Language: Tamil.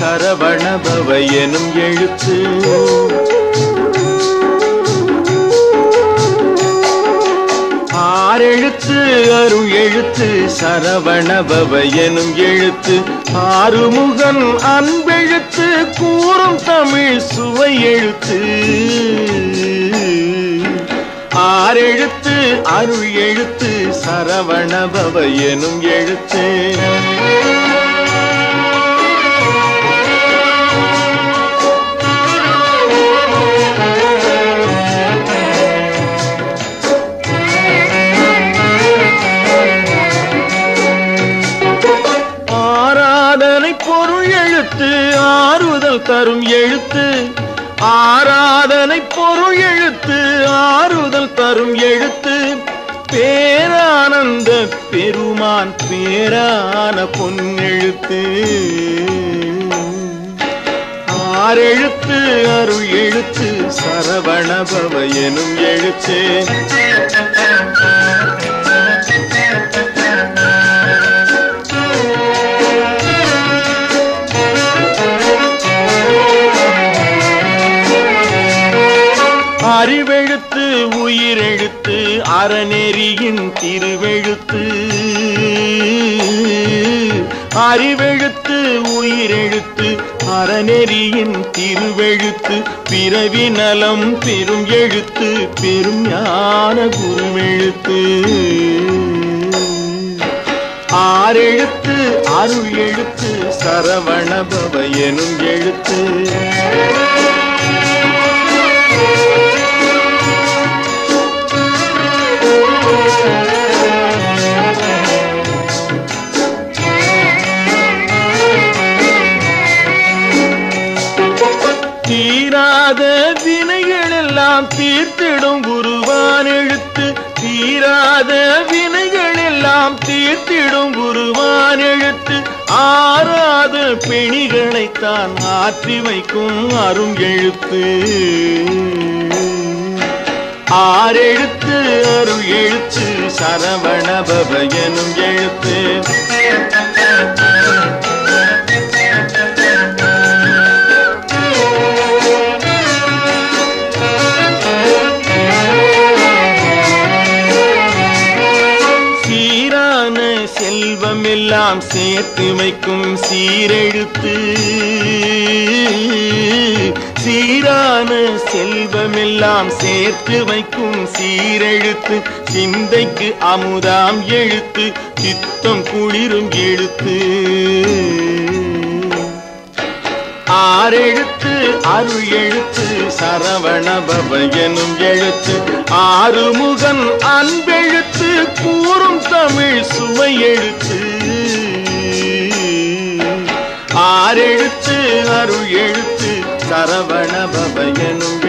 சரவணபவ எனும் எழுத்து. ஆறெழுத்து அருள் எழுத்து சரவணபவ எனும் எழுத்து. ஆறுமுகன் அன்பெழுத்து கூறும் தமிழ் சுவை எழுத்து. ஆறெழுத்து அருள் எழுத்து சரவணபவ எனும் எழுத்து. ஆராதனை பொருள் எழுத்து ஆறுதல் தரும் எழுத்து. ஆராதனை பொருள் எழுத்து ஆறுதல் தரும் எழுத்து. பேர பேரானந்த பெருமான் பேரான பொன்னெழுத்து. ஆறெழுத்து அருள் எழுத்து சரவணபவ எனும் எழுத்து. அறிவெழுத்து உயிரெழுத்து அறநெறியின் திருவெழுத்து. அறிவெழுத்து உயிரெழுத்து அறநெறியின் திருவெழுத்து. பிறவி நலம் பெரும் எழுத்து பெரும் ஞான குருவெழுத்து. ஆறெழுத்து அருள் எழுத்து சரவணபவ எனும் எழுத்து. தீராத வினைகள் எல்லாம் தீர்த்திடும் குருவான் எழுத்து. தீராத வினைகள் எல்லாம் தீர்த்திடும் குருவான் எழுத்து. ஆறாத பிணிகளைத்தான் ஆற்றி வைக்கும் அரும் எழுத்து. ஆறெழுத்து அருள் எழுத்து சரவணபவ எனும் எழுத்து. செல்வம் எல்லாம் சேர்த்து வைக்கும் சீரெழுத்து. சீரான செல்வம் எல்லாம் சேர்த்து வைக்கும் சீரெழுத்து. சிந்தைக்கு அமுதாம் எழுத்து சித்தம் குளிரும் எழுத்து. ஆறெழுத்து அரு எழுத்து சரவணபவ எனும் எழுத்து. ஆறுமுகன் அன்பெழுத்து கூறும் தமிழ் சுவை எழுத்து ஆறெழுத்து அரு எழுத்து. சரவணபவ எனும்